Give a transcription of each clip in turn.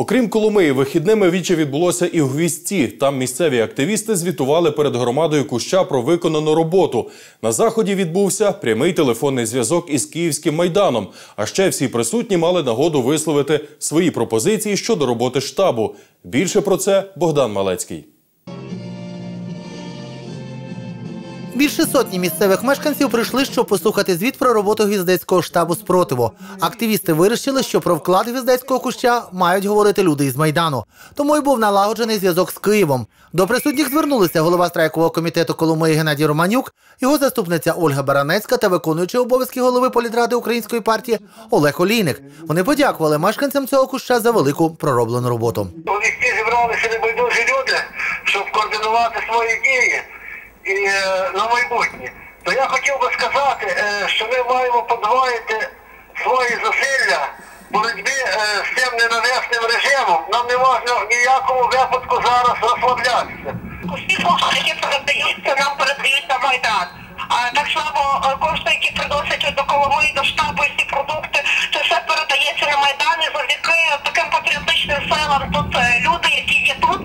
Окрім Коломиї, вихідними віче відбулося і в Гвісті. Там місцеві активісти звітували перед громадою Куща про виконану роботу. На заході відбувся прямий телефонний зв'язок із київським майданом. А ще всі присутні мали нагоду висловити свої пропозиції щодо роботи штабу. Більше про це Богдан Малецький. Більше сотні місцевих мешканців прийшли, щоб послухати звіт про роботу гвіздецького штабу спротиву. Активісти вирішили, що про вклад гвіздецького куща мають говорити люди із майдану. Тому й був налагоджений зв'язок з Києвом. До присутніх звернулися голова страйкового комітету Коломиї Геннадій Романюк, його заступниця Ольга Баранецька та виконуючий обов'язки голови політради української партії Олег Олійник. Вони подякували мешканцям цього куща за велику пророблену роботу. У вісті зібралися небайдужі люди, щоб координувати свої дії і е, на майбутнє. То я хотів би сказати, е, що ми маємо подвоїти свої зусилля в боротьбі е, з цим ненависним режимом. Нам не можна в ніякому випадку зараз розслаблятися. Усі кошти, які передаються, нам передають на Майдан. А так само кошти, які приносять до Коломиї, до штабу і ці продукти, це все передається на Майдан завдяки таким патріотичним силам. Тут люди, які є тут,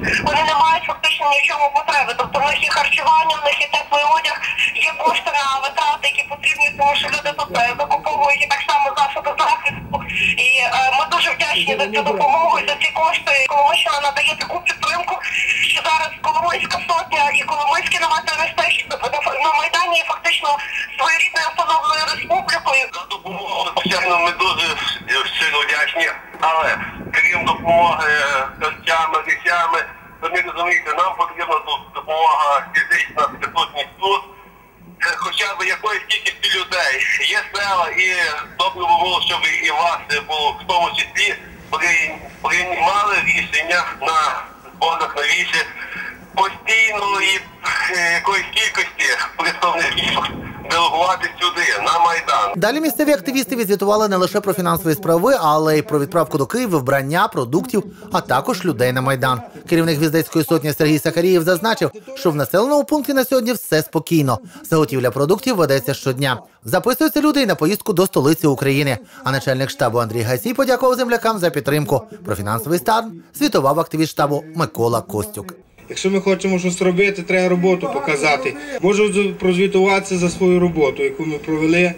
вони не мають фактично ні в чому потреби. Тобто в них є харчування, в них є теплий одяг, є кошти на витрати, які потрібні, тому що люди тут е, закуповують і так само засоби захисту. І е, ми дуже вдячні за цю допомогу за ці кошти. Коломийщина надає таку підтримку, що зараз Коломийська сотня і Коломийське наметне містечко на Майдані фактично своєрідною автономною республікою. За допомогу, звичайно, ми дуже сильно вдячні. Але крім допомоги самі розумієте, нам потрібна тут допомога фізична, присутність тут. Е, Хоча б якоїсь кількості людей. Є села і добре було, щоб і вас було в тому числі при- приймали рішення на зборах на віші постійної е, якоїсь кількості представників делегувати сюди, на Майдан. Далі місцеві активісти відзвітували не лише про фінансові справи, але й про відправку до Києва вбрання, продуктів, а також людей на майдан. Керівник гвіздецької сотні Сергій Сахарієв зазначив, що в населеному пункті на сьогодні все спокійно. Заготівля продуктів ведеться щодня. Записуються люди і на поїздку до столиці України. А начальник штабу Андрій Гасій подякував землякам за підтримку. Про фінансовий стан звітував активіст штабу Микола Костюк. Якщо ми хочемо щось робити, треба роботу показати. Можу прозвітуватися за свою роботу, яку ми провели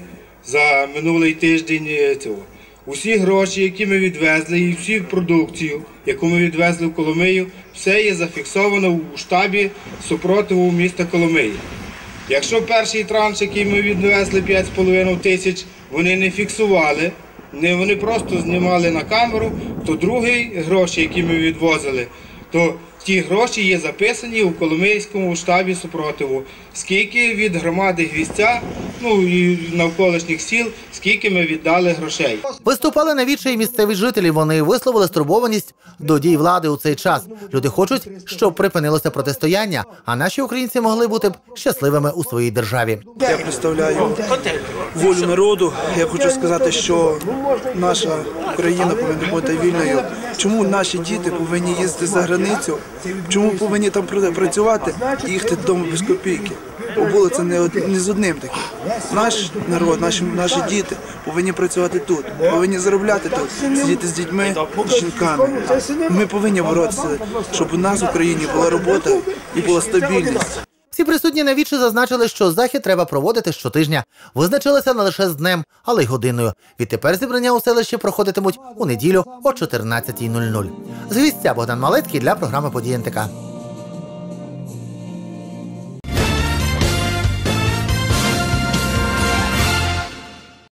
за минулий тиждень е, цього. Усі гроші, які ми відвезли, і всю продукцію, яку ми відвезли в Коломию, все є зафіксовано у штабі супротиву міста Коломиї. Якщо перший транш, який ми відвезли 5,5 тисяч, вони не фіксували, вони просто знімали на камеру, то другий гроші, які ми відвозили, то ті гроші є записані у Коломийському штабі супротиву. Скільки від громади Гвістя, ну і навколишніх сіл, скільки ми віддали грошей. Виступали на відчаї місцеві жителі. Вони висловили стурбованість до дій влади у цей час. Люди хочуть, щоб припинилося протистояння, а наші українці могли бути б щасливими у своїй державі. Я представляю волю народу. Я хочу сказати, що наша Україна повинна бути вільною. Чому наші діти повинні їздити за границю? Чому повинні там працювати і їхати додому без копійки? Бо було це не, од- не з одним таким. Наш народ, наші, наші діти повинні працювати тут, повинні заробляти тут, сидіти з дітьми, з жінками. Ми повинні боротися, щоб у нас в Україні була робота і була стабільність. Всі присутні на зазначили, що захід треба проводити щотижня. Визначилися не лише з днем, але й годиною. Відтепер зібрання у селищі проходитимуть у неділю о 14.00. З гвістя Богдан Малецький для програми «Події НТК».